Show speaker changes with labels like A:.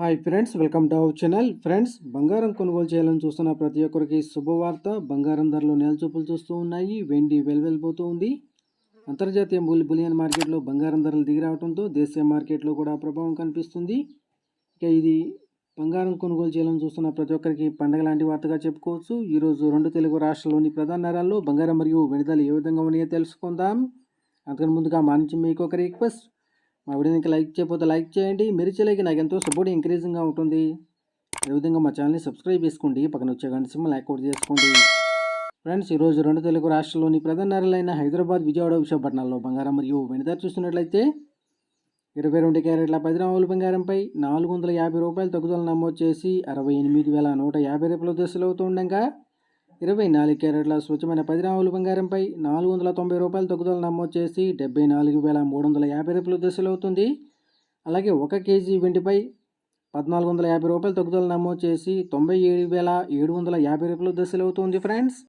A: Hi friends welcome to our channel friends బంగారం కొనుగోలు చేయాలని చూస్తున్న ప్రతి ఒక్కరికి శుభవార్త. బంగారం ధరలు నేలచూపులు చూస్తూ ఉన్నాయి. వెండి వెలువెళ్ళిపోతూ ఉంది. అంతర్జాతీయ బుల్ బులియన్ మార్కెట్లో బంగారం ధరలు దిగిరావడంతో దేశీయ మార్కెట్లో కూడా ప్రభావం కనిపిస్తుంది. ఇక ఇది బంగారం కొనుగోలు చేయాలని చూస్తున్న ప్రతి ఒక్కరికి పండగ లాంటి వార్తగా చెప్పుకోవచ్చు. ఈరోజు రెండు తెలుగు రాష్ట్రాల్లోని ప్రధాన నగరాల్లో బంగారం మరియు వెనుదలు ఏ విధంగా ఉన్నాయో తెలుసుకుందాం. అంతకు ముందుగా మా మీకు ఒక రిక్వెస్ట్. మా వీడియోకి లైక్ చేయకపోతే లైక్ చేయండి. మీరు చేయలేక నాకు ఎంతో సపోర్ట్ ఎంకరేజింగ్గా ఉంటుంది అదేవిధంగా మా ఛానల్ని సబ్స్క్రైబ్ చేసుకోండి. పక్కన వచ్చే గంట లైక్ అవుట్ చేసుకోండి. ఫ్రెండ్స్ ఈరోజు రెండు తెలుగు రాష్ట్రాల్లోని ప్రధాన నగరాలైన హైదరాబాద్ విజయవాడ విశాఖపట్నాల్లో బంగారం మరియు వెనుదల చూస్తున్నట్లయితే ఇరవై రెండు క్యారెట్ల పది రాముల బంగారంపై నాలుగు వందల యాభై రూపాయలు తగ్గుదల నమోదు చేసి అరవై ఎనిమిది వేల నూట యాభై రూపాయల దశలవుతుండగా ఇరవై నాలుగు క్యారెట్ల స్వచ్ఛమైన పది రాముల బంగారంపై నాలుగు వందల తొంభై రూపాయలు తగ్గుదల నమోదు చేసి డెబ్బై నాలుగు వేల మూడు వందల యాభై రూపాయల దశలు అవుతుంది. అలాగే ఒక కేజీ వెండిపై పద్నాలుగు వందల యాభై రూపాయలు తగ్గుదల నమోదు చేసి తొంభై ఏడు వేల ఏడు వందల యాభై రూపాయల దశలు అవుతుంది ఫ్రెండ్స్.